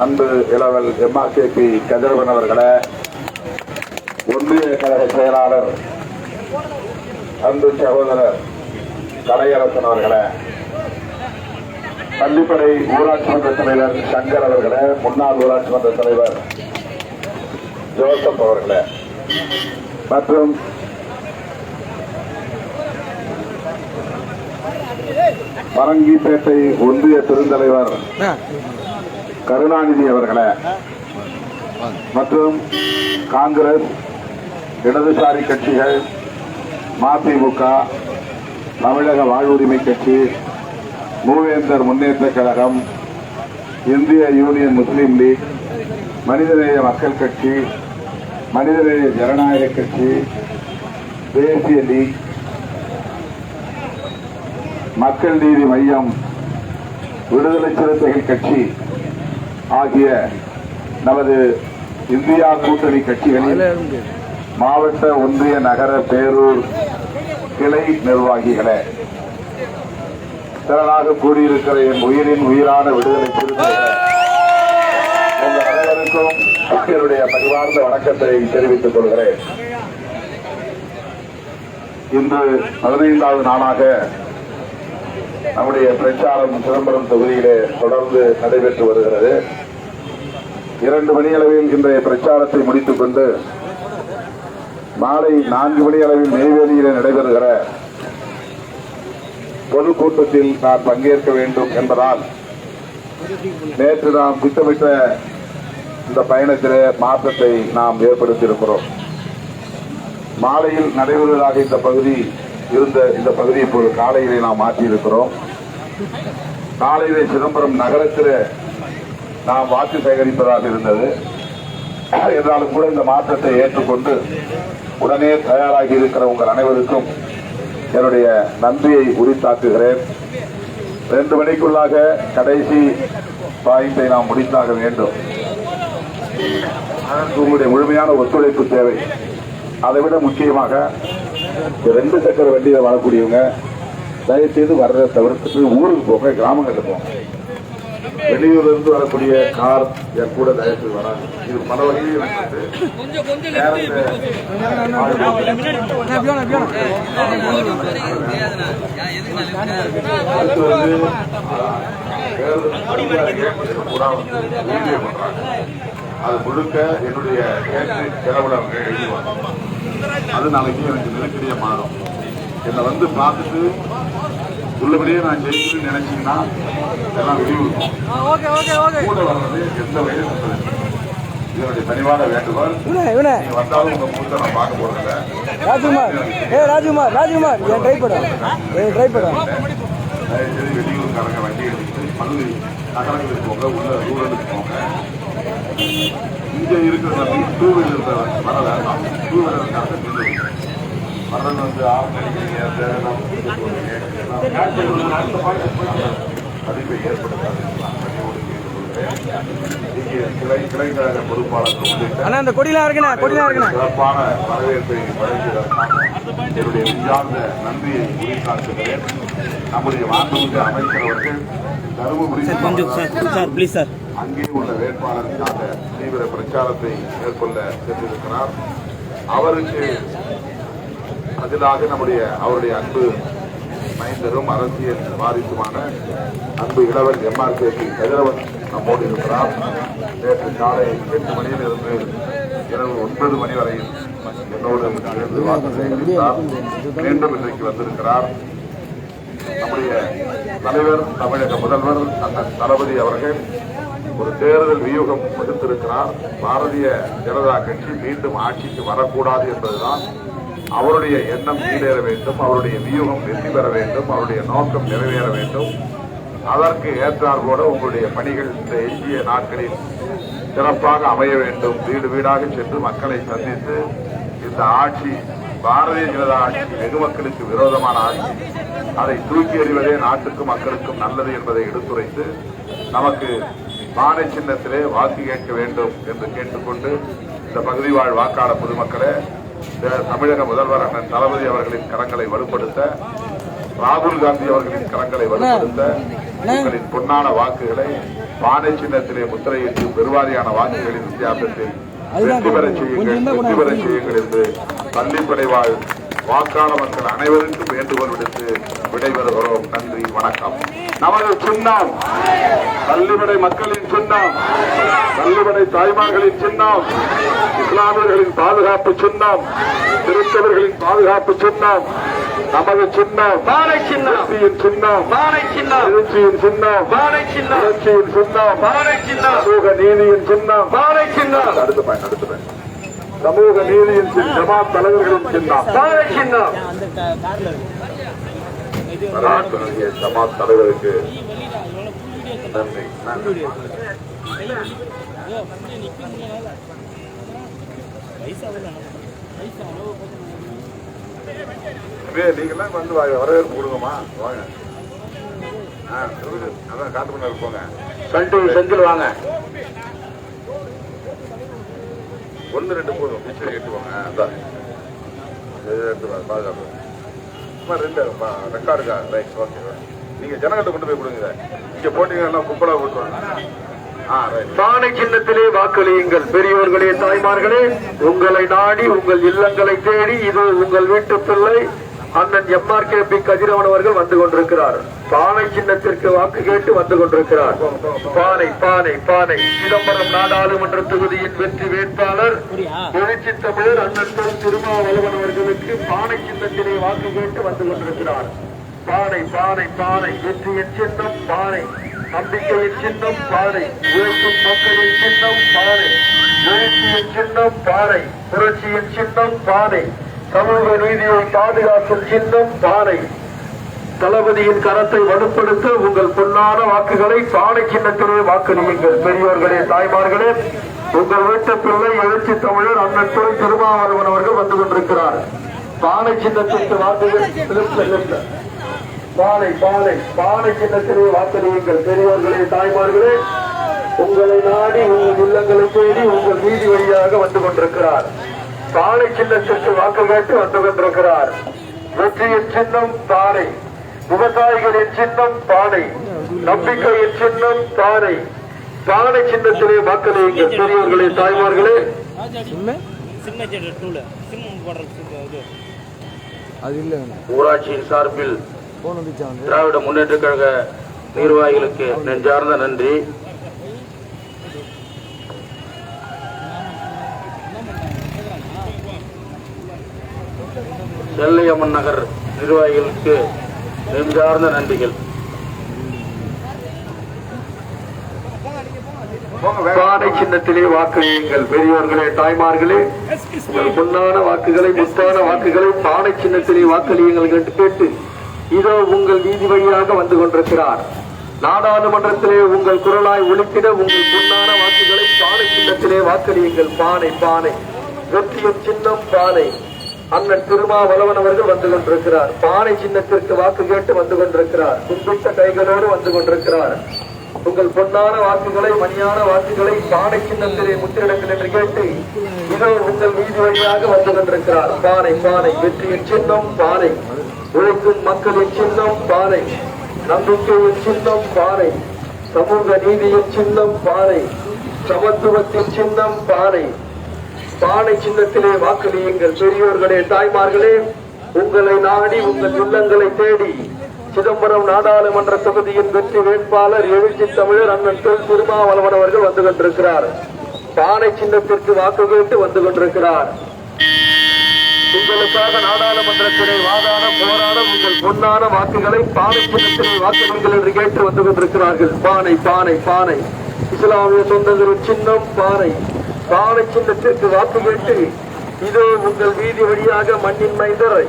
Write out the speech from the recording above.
அன்பு இளவல் எம்ஆர்கேபி கதிரவன் அவர்களே ஒன்றிய கழக செயலாளர் அன்பு சகோதரர் கலையரசன் அவர்களே பள்ளிப்படை ஊராட்சி மன்ற தலைவர் சங்கர் அவர்களே முன்னாள் ஊராட்சி மன்ற தலைவர் ஜோசப் அவர்களே மற்றும் பரங்கிப்பேட்டை ஒன்றிய பெருந்தலைவர் கருணாநிதி அவர்களை. மற்றும் காங்கிரஸ் இடதுசாரி கட்சிகள் மதிமுக தமிழக வாழ்வுரிமை கட்சி மூவேந்தர் முன்னேற்ற கழகம் இந்திய யூனியன் முஸ்லீம் லீக் மனிதநேய மக்கள் கட்சி மனிதநேய ஜனநாயக கட்சி தேசிய லீக் மக்கள் நீதி மையம் விடுதலை சிறுத்தைகள் கட்சி ஆகிய நமது இந்தியா கூட்டணி கட்சிகளில் மாவட்ட ஒன்றிய நகர பேரூர் கிளை நிர்வாகிகளே திரளாக கூடியிருக்கிற என் உயிரின் உயிரான விடுதலை உங்கள் அனைவருக்கும் என்னுடைய பணிவார்ந்த வணக்கத்தை தெரிவித்துக் கொள்கிறேன். இன்று பதினைந்தாவது நாளாக நம்முடைய பிரச்சாரம் சிதம்பரம் தொகுதியிலே தொடர்ந்து நடைபெற்று வருகிறது. இரண்டு மணி அளவில் இன்றைய பிரச்சாரத்தை முடித்துக் கொண்டு மாலை நான்கு மணி அளவில் நெய்வேலியிலே நடைபெறுகிற பொதுக்கூட்டத்தில் நான் பங்கேற்க வேண்டும் என்பதால் நேற்று நாம் திட்டமிட்ட இந்த பயணத்திலே மாற்றத்தை நாம் ஏற்படுத்தியிருக்கிறோம். மாலையில் நடைபெறுவதாக இந்த பகுதி இருந்த இந்த பகுதியை இப்போது காலையிலே நாம் மாற்றியிருக்கிறோம். காலையிலே சிதம்பரம் நகரத்தில் நாம் வாக்கு சேகரிப்பதாக இருந்தது. என்றாலும் கூட இந்த மாற்றத்தை ஏற்றுக்கொண்டு உடனே தயாராகி இருக்கிற உங்கள் அனைவருக்கும் என்னுடைய நன்றியை உரித்தாக்குகிறேன். ரெண்டு மணிக்குள்ளாக கடைசி பாயிண்டை நாம் முடித்தாக வேண்டும். அதற்கு உங்களுடைய முழுமையான ஒத்துழைப்பு தேவை. அதைவிட முக்கியமாக இந்த ரெண்டு சக்கர வண்டியில வரக்கூடியவங்க தயவுசெய்து வர்றதை தவிர்த்துட்டு ஊருக்கு போங்க கிராமங்களுக்கு போங்க. வெளியூர்ல இருந்து வரக்கூடிய கார் என் கூட தயவுசெய்து வராது. இது பல வகையில் அடுத்து வந்து அது முழுக்க என்னுடைய செலவுல அவங்க எழுதுவாங்க அது நாளைக்கு எனக்கு நெருக்கடியா மாறும். என்னை வந்து பார்த்துட்டு உள்ளபடியே நான் ஜெயிக்கணும்னு நினைச்சீங்கன்னா எல்லாம் வெளியூர் கூட வர்றது எந்த வயது இதனுடைய பணிவான வேண்டுகோள் நீ வந்தாலும் உங்க மூத்த நான் பார்க்க போறதில்ல. ராஜ்குமார். ஏ ராஜ்குமார் ராஜ்குமார் என் ட்ரை என் ட்ரை படம் தயவுசெய்து வெளியூருக்காரங்க வண்டி எடுத்துட்டு பள்ளி நகரங்களுக்கு போங்க உள்ள ரூரலுக்கு போங்க. இங்க இருக்கிற டூ வீலர் வர வேண்டாம். டூ வீலருக்காக மரணம் வந்து இதெல்லாம் பதிப்பை ஏற்படுத்தாது. பொறுப்பாளர்கள் உள்ளிட்ட சிறப்பான வரவேற்பை வழங்கியதற்காக என்னுடைய நெஞ்சார்ந்த நன்றியை உரித்தாக்குகிறேன் நம்முடைய மாண்புமிகு அமைச்சர் அவர்கள் தருமபுரி அங்கே உள்ள வேட்பாளருக்காக தீவிர பிரச்சாரத்தை மேற்கொள்ள சென்றிருக்கிறார். அவருக்கு பதிலாக நம்முடைய அவருடைய அன்பு மைந்தரும் அரசியல் வாரிசுமான அன்பு இளவல் எம்ஆர்கேபி கதிரவன் நம்மோடு இருக்கிறார். நேற்று காலை எட்டு மணியிலிருந்து இரவு ஒன்பது மணி வரையில் என்னோடு சேர்ந்து வாக்கு சேகரித்தார் மீண்டும் இன்றைக்கு வந்திருக்கிறார். நம்முடைய தலைவர் தமிழக முதல்வர் அண்ணன் தளபதி அவர்கள் ஒரு தேர்தல் வியூகம் வகுத்திருக்கிறார் பாரதிய ஜனதா கட்சி மீண்டும் ஆட்சிக்கு வரக்கூடாது என்பதுதான் அவருடைய எண்ணம் ஈடேற வேண்டும் அவருடைய வியூகம் வெற்றி பெற வேண்டும் அவருடைய நோக்கம் நிறைவேற வேண்டும். அதற்கு ஏற்றார் கூட உங்களுடைய பணிகள் இந்த எஞ்சிய நாட்களில் சிறப்பாக அமைய வேண்டும். வீடு வீடாக சென்று மக்களை சந்தித்து இந்த ஆட்சி பாரதிய ஜனதா ஆட்சி வெகுமக்களுக்கு விரோதமான ஆட்சி. அதை தூக்கி எறிவதே நாட்டுக்கும் மக்களுக்கும் நல்லது என்பதை எடுத்துரைத்து நமக்கு பானை சின்னத்திலே வாக்கு கேட்க வேண்டும் என்று கேட்டுக்கொண்டு இந்த பகுதி வாழ் வாக்காளர் பொதுமக்களே இந்த தமிழக முதல்வர் அண்ணன் தளபதி அவர்களின் கரங்களை வலுப்படுத்த ராகுல் காந்தி அவர்களின் கரங்களை வலுப்படுத்த உங்களின் பொன்னான வாக்குகளை பானை சின்னத்திலே முத்திரையிட்டு பெருவாரியான வாக்குகளின் வித்தியாசத்தில் வெற்றி பெறச் செய்யுங்கள். வெற்றி பெறச் செய்யுங்கள் என்று பள்ளிப்படை வாழ் வாக்காள மக்கள் அனைவருக்கும் வேண்டுகோள் விடுத்து விடைபெறுகிறோம். நன்றி வணக்கம். நமது சின்னம் பள்ளிப்படை மக்களின் சின்னம் பள்ளிப்படை தாய்மார்களின் சின்னம் இஸ்லாமியர்களின் பாதுகாப்பு சின்னம் கிறிஸ்தவர்களின் பாதுகாப்பு சின்னம் நமது சின்னம் பானை சின்னம் சின்னம் பானை சின்னம் எழுச்சியின் சின்னம் பானை சின்னம் புரட்சியின் சின்னம் பானை சின்னம் சமூக நீதியின் சின்னம். பானை சின்னம். அடுத்த பயன் அடுத்த பயன் சமூக நீதியின் ஜமாத் தலைவர்களின் சின்னம். ஜமாத் தலைவருக்கு நன்றி நீங்கெல்லாம் வந்து வரவேற்பு கொடுங்கம்மா. வாங்க. அதான் காட்டு பண்ண போங்க. செந்தில் செந்தில் வாங்க. ஒன்று ரெண்டு போதும் பிச்சை எட்டு வாங்க அதான் பாதுகாப்பு. சும்மா ரெண்டு ரெக்கார்டுக்கா ரைட் ஓகே நீங்க ஜனங்கள்ட்ட கொண்டு போய் கொடுங்க. இங்கே போட்டிங்கன்னா போட்டீங்கன்னா எல்லாம் போட்டுருவாங்க ஆ பானை சின்னத்திலே வாக்களியுங்கள் பெரியோர்களே தாய்மார்களே. உங்களை நாடி உங்கள் இல்லங்களை தேடி இது உங்கள் வீட்டு பிள்ளை. அண்ணன் எம்ஆர் கே பி கதிரவன் அவர்கள் வந்து கொண்டிருக்கிறார். பானை சின்னத்திற்கு வாக்கு கேட்டு வந்து கொண்டிருக்கிறார். பானை பானை பானை. சிதம்பரம் நாடாளுமன்ற தொகுதியின் வெற்றி வேட்பாளர் எழுச்சி தமிழர் அண்ணன் திருமாவளவன் அவர்களுக்கு பானை சின்னத்திலே வாக்கு கேட்டு வந்து கொண்டிருக்கிறார். பானை பானை பானை. வெற்றியின் சின்னம் பானை. நம்பிக்கையின் சின்னம் பானை. உழைக்கும் மக்களின் சின்னம் பானை. எழுச்சியின் சின்னம் பானை. புரட்சியின் சின்னம் பானை. சமூக நீதியை பாதுகாக்கும் சின்னம் பானை தளபதியின் கரத்தை வலுப்படுத்த உங்கள் பொன்னான வாக்குகளை பானை சின்னத்திலே வாக்களியுங்கள். பெரியோர்களே தாய்மார்களே உங்கள் வீட்டு பிள்ளை எழுச்சி தமிழர் அண்ணன் துறை திருமாவளவன் அவர்கள் வந்து கொண்டிருக்கிறார். பானை சின்னத்திற்கு வாக்குகள் பானை பானை பானை சின்னத்திலே வாக்களியுங்கள். பெரியோர்களே தாய்மார்களே உங்களை நாடி உங்கள் இல்லங்களை தேடி உங்கள் வீதி வழியாக வந்து கொண்டிருக்கிறார். பானை சின்னத்திற்கு வாக்கு கேட்டு வந்து கொண்டிருக்கிறார். வெற்றியின் சின்னம் பானை விவசாயிகளின் சின்னம் பானை நம்பிக்கையின் சின்னம் பானை பானை சின்னத்திலே வாக்களியுங்கள் பெரியவர்களே தாய்மார்களே. ஊராட்சியின் சார்பில் திராவிட முன்னேற்ற கழக நிர்வாகிகளுக்கு நெஞ்சார்ந்த நன்றி. எல்லையம்மன் நகர் நிர்வாகிகளுக்கு நெஞ்சார்ந்த நன்றிகள். பானை சின்னத்திலே வாக்களியுங்கள் பெரியவர்களே தாய்மார்களே உங்கள் பொன்னான வாக்குகளை முத்தான வாக்குகளை பானை சின்னத்திலே வாக்களியுங்கள் என்று கேட்டு இதோ உங்கள் வீதி வழியாக வந்து கொண்டிருக்கிறார். நாடாளுமன்றத்திலே உங்கள் குரலாய் ஒலிக்கிட உங்கள் பொன்னான வாக்குகளை பானை சின்னத்திலே வாக்களியுங்கள். பானை பானை வெற்றியின் சின்னம் பானை. அண்ணன் திருமாவளவன் அவர்கள் வந்து கொண்டிருக்கிறார். பானை சின்னத்திற்கு வாக்கு கேட்டு வந்து கொண்டிருக்கிறார். கும்பிட்ட கைகளோடு வந்து கொண்டிருக்கிறார். உங்கள் பொன்னான வாக்குகளை மணியான வாக்குகளை பானை சின்னத்திலே முத்திரிடங்கள் என்று கேட்டு இதோ உங்கள் வீதி வழியாக வந்து கொண்டிருக்கிறார். பானை பானை வெற்றியின் சின்னம் பானை உழைக்கும் மக்களின் சின்னம் பானை நம்பிக்கையின் சின்னம் பானை சமூக நீதியின் சின்னம் பானை சமத்துவத்தின் சின்னம் பானை பானை சின்னத்திலே வாக்களியுங்கள் பெரியோர்களே தாய்மார்களே உங்களை நாடி உங்கள் இல்லங்களை தேடி சிதம்பரம் நாடாளுமன்ற தொகுதியின் வெற்றி வேட்பாளர் எழுச்சி தமிழர் அண்ணன் தொல் திருமாவளவன் அவர்கள் வந்து கொண்டிருக்கிறார். பானை சின்னத்திற்கு வாக்கு கேட்டு வந்து கொண்டிருக்கிறார். உங்களுக்காக நாடாளுமன்றத்திலே வாதாட போராட உங்கள் பொன்னான வாக்குகளை பானை சின்னத்திலே வாக்குகள் என்று கேட்டு வந்து கொண்டிருக்கிறார்கள். பானை பானை பானை. இஸ்லாமிய சொந்தங்களின் சின்னம் பானை. காலை சின்னத்திற்கு வாக்கு கேட்டு இதோ உங்கள் வீதி வழியாக மண்ணின் மைந்தர்.